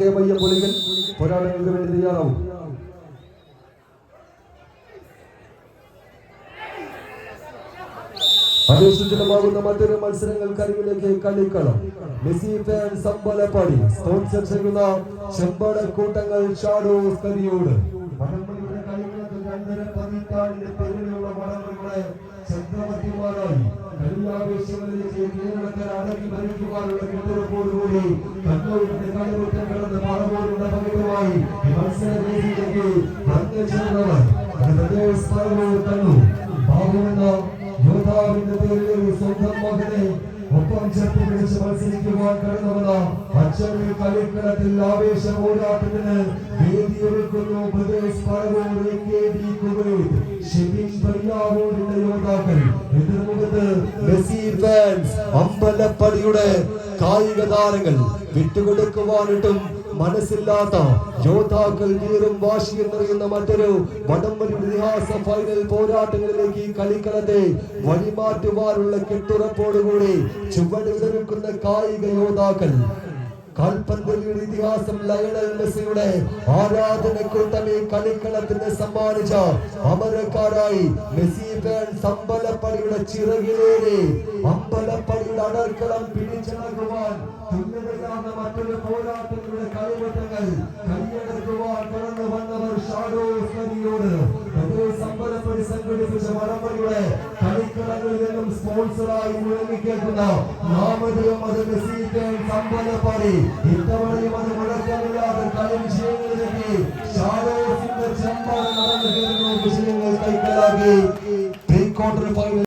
K വയ്യ പുലികൾ പോരാട്ടങ്ങൾക്ക് വേണ്ടി തയ്യാറാവും. അതിസുചിതമാകുന്ന മറ്റൊരു മത്സരങ്ങൾ കരിവിലേക്ക് കളിക്കളം. Messi fan Ambalappadi. സ്പോൺസർ ചെയ്യുന്ന ചെമ്പട കൂട്ടങ്ങൾ ഷാഡോ കരിയോട് വടംവലിയുടെ കളികളത്തിൽ രണ്ടര പതിറ്റാണ്ടിന്റെ പേരിലുള്ള മടങ്ങുകളെ ചക്രവർത്തിമാരായി ഭരിക്കുവാനുള്ള കെട്ടുറപ്പോടുകൂടി കണ്ണൂരിന്റെ കളിമുറ്റം കടന്ന് പറവൂരിന്റെ പകരമായി മത്സരവേദിയിലേക്ക് പറവൂർ കണ്ണൂർ ബാബുവെന്ന യോദ്ധാവിന്റെ പേരിൽ സ്വന്തം ഒപ്പം ചേർത്ത് പിടിച്ച് മത്സരിക്കുവാൻ കടന്നുവന്ന അച്ഛൻ കളിക്കളത്തിൽ ആവേശ പോരാട്ടത്തിന് വേദിയൊരുക്കുന്നു കെ മെസ്സി ഫാൻസ് അമ്പലപ്പടിയുടെ കായിക താരങ്ങൾ വിട്ടുകൊടുക്കുവാനിട്ടും മനസ്സില്ലാത്ത യോദ്ധാക്കൾ വീറും വാശിയും നിറയുന്ന മറ്റൊരു വടംവലി ഇതിഹാസ ഫൈനൽ പോരാട്ടങ്ങളിലേക്ക് ഈ കളിക്കളത്തെ വഴിമാറ്റുവാനുള്ള കെട്ടുറപ്പോടുകൂടി ചുവടുവിലൊരുക്കുന്ന കായിക യോദ്ധാക്കൾ കാൽപന്തലിയുടെ ഇതിഹാസം ലയണൽ മെസ്സിയുടെ ആരാധന കൂട്ടമേ കളിക്കളത്തിന് സമ്മാനിച്ച അമരക്കാരായി മെസ്സി ഫാൻ അമ്പലപ്പടിയുടെ ചിറകിലേറി. അമ്പലപ്പടിയുടെ അടർക്കളം പിടിച്ചടക്കുവാൻ തുല്യതയാർന്ന മറ്റൊരു പോരാട്ടങ്ങളുടെ കളിവട്ടങ്ങൾ കൈയടക്കുവാൻ കടന്നു വന്നവർ ഷാഡോ കരിയോട് സ്പോൺസറായി മുഴങ്ങിക്കേൾക്കുന്ന നാമധേയം അത് മെസ്സി ഫാൻ അമ്പലപ്പടി ഇത്തവണയും അത് മുഴക്കമില്ലാതെ കളി വിഷയങ്ങളിലെത്തി ഷാഡോസിന്റെ ചെമ്പാട് നടന്നു കയറുന്ന വിജയങ്ങൾ കൈക്കലാക്കി. ഫൈനൽ